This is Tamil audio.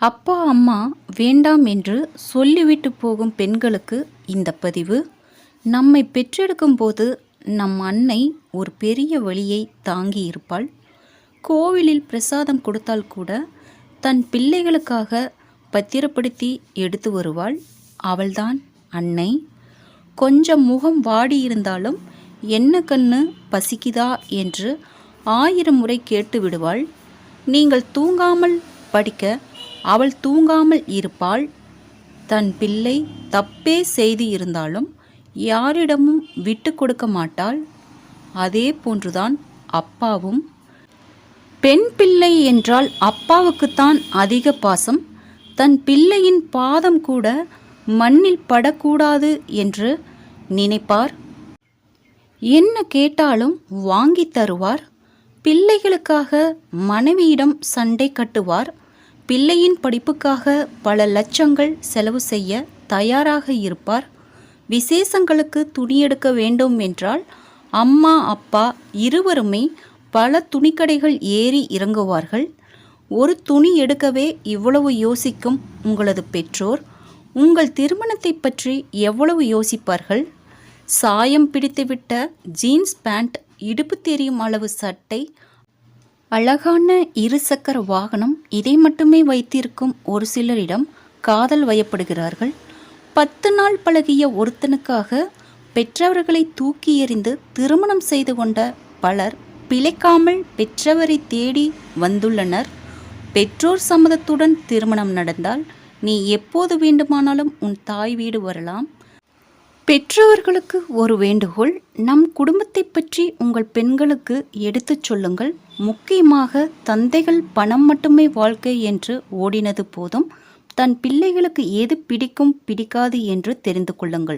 அப்பா அம்மா வேண்டாம் என்று சொல்லிவிட்டு போகும் பெண்களுக்கு இந்த பதிவு. நம்மை பெற்றெடுக்கும் போது நம் அன்னை ஒரு பெரிய வழியை தாங்கி இருப்பாள் கோவிலில் பிரசாதம் கொடுத்தால் கூட தன் பிள்ளைகளுக்காக பத்திரப்படுத்தி எடுத்து வருவாள். அவள்தான் அன்னை. கொஞ்சம் முகம் வாடி இருந்தாலும் என்ன கண்ணு பசிக்குதா என்று ஆயிரம் முறை கேட்டு விடுவாள். நீங்கள் தூங்காமல் படிக்க அவள் தூங்காமல் இருப்பாள். தன் பிள்ளை தப்பே செய்து இருந்தாலும் யாரிடமும் விட்டு கொடுக்க மாட்டாள். அதே போன்றுதான் அப்பாவும். பெண் பிள்ளை என்றால் அப்பாவுக்குத்தான் அதிக பாசம். தன் பிள்ளையின் பாதம் கூட மண்ணில் படக்கூடாது என்று நினைப்பார். என்ன கேட்டாலும் வாங்கி தருவார். பிள்ளைகளுக்காக மனைவியிடம் சண்டை கட்டுவார். பிள்ளையின் படிப்புக்காக பல லட்சங்கள் செலவு செய்ய தயாராக இருப்பார். விசேஷங்களுக்கு துணி எடுக்க வேண்டும் என்றால் அம்மா அப்பா இருவருமே பல துணிக்கடைகள் ஏறி இறங்குவார்கள். ஒரு துணி எடுக்கவே இவ்வளவு யோசிக்கும் உங்களது பெற்றோர். உங்கள் திருமணத்தை பற்றி எவ்வளவு யோசிப்பார்கள்? சாயம் பிடித்துவிட்ட ஜீன்ஸ் பேண்ட் இடுப்பு தெரியும் அளவு சட்டை அழகான இருசக்கர வாகனம் இதை மட்டுமே வைத்திருக்கும் ஒரு சிலரிடம் காதல் வயப்படுகிறார்கள். பத்து நாள் பழகிய ஒருத்தனுக்காக பெற்றவர்களை தூக்கி எறிந்து திருமணம் செய்து கொண்ட பலர் பிழைக்காமல் பெற்றவரை தேடி வந்துள்ளனர். பெற்றோர் சம்மதத்துடன் திருமணம் நடந்தால் நீ எப்போது வேண்டுமானாலும் உன் தாய் வீடு வரலாம். பெற்றோர்களுக்கு ஒரு வேண்டுகோள் நம் குடும்பத்தை பற்றி உங்கள் பெண்களுக்கு எடுத்துச் சொல்லுங்கள். முக்கியமாக தந்தைகள் பணம் மட்டுமே வாழ்க்கை என்று ஓடினது போதும் தன் பிள்ளைகளுக்கு எது பிடிக்கும் பிடிக்காது என்று தெரிந்து கொள்ளுங்கள்.